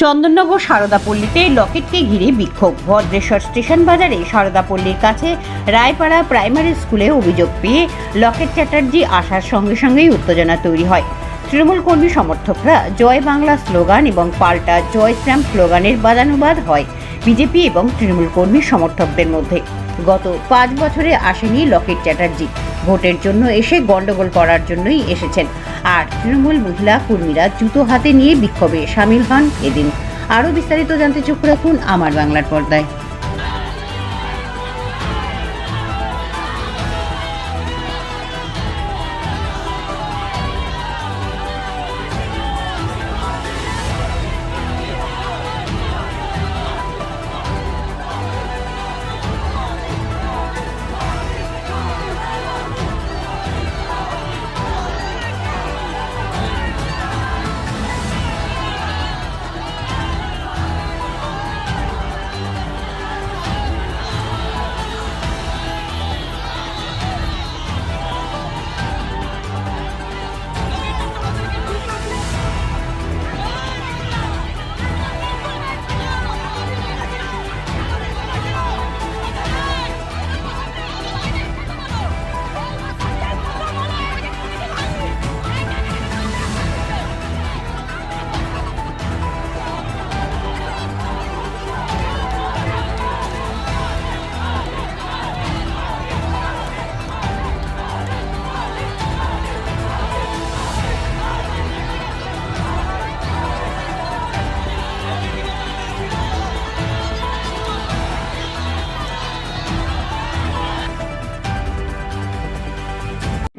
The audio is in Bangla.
চন্দননগর সারদাপল্লীতে লকেটকে ঘিরে বিক্ষোভ। ভদ্রেশ্বর স্টেশন বাজারে সারদাপল্লীর কাছে রায়পাড়া প্রাইমারি স্কুলে অভিযোগ পেয়ে লকেট চ্যাটার্জি আসার সঙ্গে সঙ্গেই উত্তেজনা তৈরি হয়। তৃণমূল কর্মী সমর্থকরা জয় বাংলা স্লোগান এবং পাল্টা জয় শ্যাম স্লোগানের বাদানুবাদ হয় বিজেপি এবং তৃণমূল কর্মী সমর্থকদের মধ্যে। গত পাঁচ বছরে আসেনি লকেট চ্যাটার্জি। ভোটের জন্য এসে গণ্ডগোল করার জন্যই এসেছেন। আর তৃণমূল মহিলা কর্মীরা জুতো হাতে নিয়ে বিক্ষোভে সামিল হন এদিন। আরও বিস্তারিত জানতে চোখ রাখুন আমার বাংলার পর্দায়।